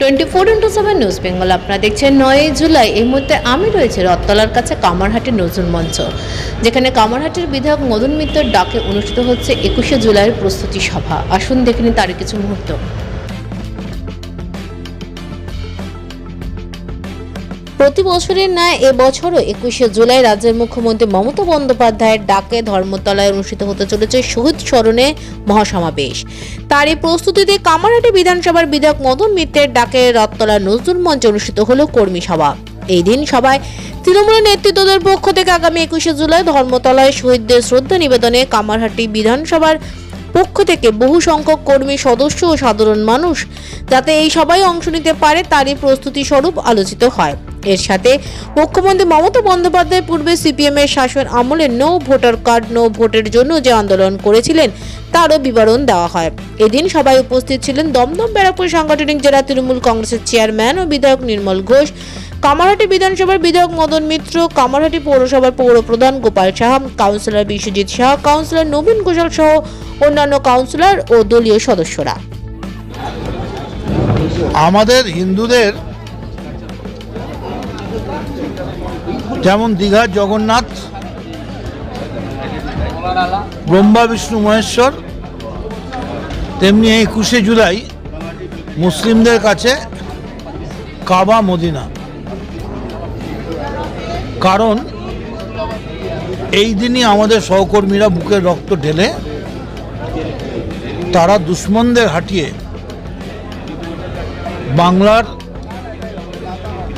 Twenty four into seven news Bengal আপনারা দেখছেন নয়ই জুলাই। এই মুহূর্তে আমি রয়েছে রথতলার কাছে কামারহাটের নজরুল মঞ্চ, যেখানে কামারহাটের বিধায়ক মদন মিত্রের ডাকে অনুষ্ঠিত হচ্ছে একুশে জুলাইয়ের প্রস্তুতি সভা। আসুন দেখে নিন তারই কিছু মুহূর্ত। প্রতি বছরের ন্যায় এবছরও একুশে জুলাই রাজ্যের মুখ্যমন্ত্রী মমতা বন্দ্যোপাধ্যায়ের ডাকে ধর্মতলায় অনুষ্ঠিত হতে চলেছে শহীদ স্মরণে মহাসমাবেশ। তারই প্রস্তুতিতে কামারহাটি বিধানসভার বিধায়ক মদন মিত্রের ডাকে রথতলা নজরুল মঞ্চে অনুষ্ঠিত হলো কর্মী সভা। এই দিন সভায় তৃণমূলের নেতৃত্বদের পক্ষ থেকে আগামী একুশে জুলাই ধর্মতলায় শহীদদের শ্রদ্ধা নিবেদনে কামারহাটি বিধানসভার পক্ষ থেকে বহু সংখ্যক কর্মী সদস্য ও সাধারণ মানুষ যাতে এই সবাই অংশ নিতে পারে, তারই প্রস্তুতি স্বরূপ আলোচিত হয়। এর সাথে মুখ্যমন্ত্রী মমতা বন্দ্যোপাধ্যায় পূর্বে সিপিএম এর শাসন আমলে নো ভোটার কার্ড, নো ভোটের জন্য যে আন্দোলন করেছিলেন, তারও বিবরণ দেওয়া হয়। এদিন সবাই উপস্থিত ছিলেন দমদম ব্যারাকপুর সাংগঠনিক জেলা তৃণমূল কংগ্রেসের চেয়ারম্যান ও বিধায়ক নির্মল ঘোষ, কামারহাটি বিধানসভার বিধায়ক মদন মিত্র, কামারহাটি পৌরসভার পৌরপ্রধান গোপাল সাহা, কাউন্সিলর বিশ্বজিৎ শাহ কাউন্সিলর নবীন ঘোষাল সহ অন্যান্য কাউন্সিলর ও দলীয় সদস্যরা। আমাদের হিন্দুদের যেমন দীঘার জগন্নাথ, ব্রহ্মা, বিষ্ণু, মহেশ্বর, তেমনি এই একুশে জুলাই মুসলিমদের কাছে কাবা, মদিনা। কারণ এই দিনই আমাদের সহকর্মীরা বুকের রক্ত ঢেলে তারা দুশ্মনদের হাঁটিয়ে বাংলার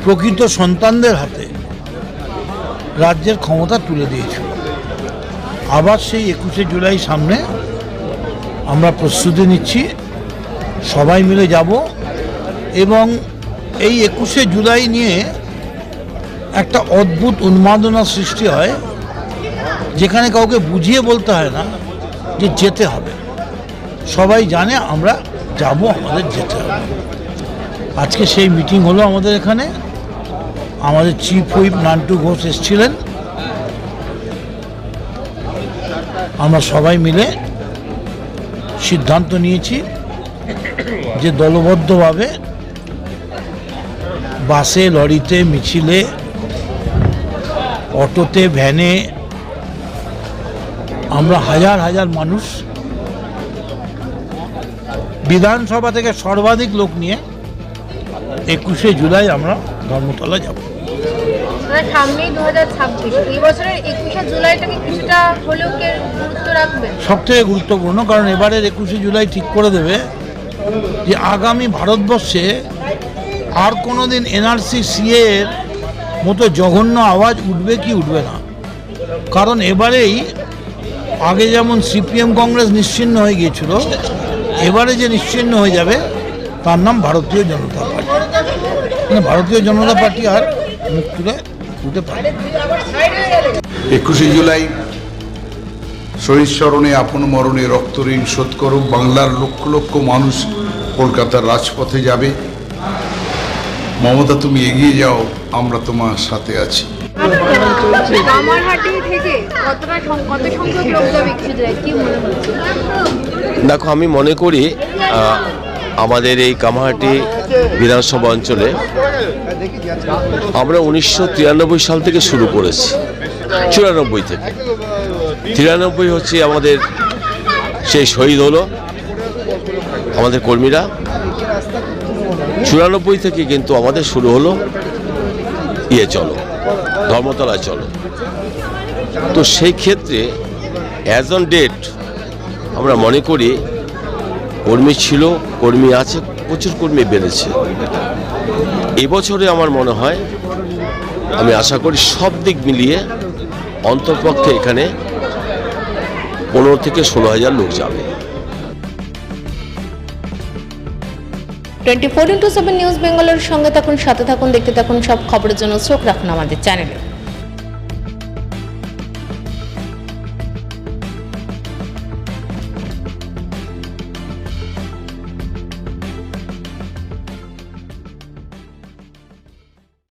প্রকৃত সন্তানদের হাতে রাজ্যের ক্ষমতা তুলে দিয়েছিল। আবার সেই একুশে জুলাই সামনে আমরা প্রস্তুতি নিচ্ছি। সবাই মিলে যাব এবং এই একুশে জুলাই নিয়ে একটা অদ্ভুত উন্মাদনা সৃষ্টি হয়, যেখানে কাউকে বুঝিয়ে বলতে হয় না যে যেতে হবে। সবাই জানে আমরা যাব, আমাদের যেতে হবে। আজকে সেই মিটিং হলো আমাদের এখানে। আমাদের চিফ হুইপ নান্টু ঘোষ এসেছিলেন। আমরা সবাই মিলে সিদ্ধান্ত নিয়েছি যে দলবদ্ধভাবে বাসে, লরিতে, মিছিলে, অটোতে, ভ্যানে আমরা হাজার হাজার মানুষ বিধানসভা থেকে সর্বাধিক লোক নিয়ে একুশে জুলাই আমরা ধর্মতলা যাব। মানে সামনেই দু হাজার ছাব্বিশ এই বছরের একুশে জুলাইটাকে কিছুটা হলেও গুরুত্ব রাখবেন সব থেকে গুরুত্বপূর্ণ কারণ এবারের একুশে জুলাই ঠিক করে দেবে যে আগামী ভারতবর্ষে আর কোনো দিন এনআরসি সিএ এর মতো জঘন্য আওয়াজ উঠবে কি উঠবে না। কারণ এবারেই আগে যেমন সিপিএম কংগ্রেস নিশ্চিহ্ন হয়ে গিয়েছিল এবারে যে নিশ্চিহ্ন হয়ে যাবে তার নাম ভারতীয় জনতা পার্টি। মানে ভারতীয় জনতা পার্টি আর মুখ তুলে উঠতে পারে একুশে জুলাই শহীদ স্মরণে আপন মরণে রক্ত ঋণ শোধ করুক বাংলার লক্ষ লক্ষ মানুষ কলকাতার রাজপথে যাবে। মমতা তুমি এগিয়ে যাও আমরা তোমার সাথে আছি। মনে দেখো আমি মনে করি আহ, আমাদের এই কামাহাটি বিধানসভা অঞ্চলে আমরা উনিশশো তিরানব্বই সাল থেকে শুরু করেছি। চুরানব্বই থেকে। তিরানব্বই হচ্ছে আমাদের সেই শহীদ হলো আমাদের কর্মীরা। চুরানব্বই থেকে কিন্তু আমাদের শুরু হলো ইয়ে চলো, ধর্মতলায় চলো। তো সেই ক্ষেত্রে অ্যাজ অন ডেট আমরা মনে করি কর্মী ছিল, কর্মী আছে, প্রচুর কর্মী বেড়েছে। এবছরে আমার মনে হয়, আমি আশা করি সব দিক মিলিয়ে অন্তর্পক্ষে এখানে পনেরো থেকে ষোলো হাজার লোক যাবে। Twenty four into seven news বেঙ্গলের সঙ্গে থাকুন, সাথে থাকুন, দেখতে থাকুন সব খবরের জন্য চোখ রাখুন আমাদের চ্যানেলে।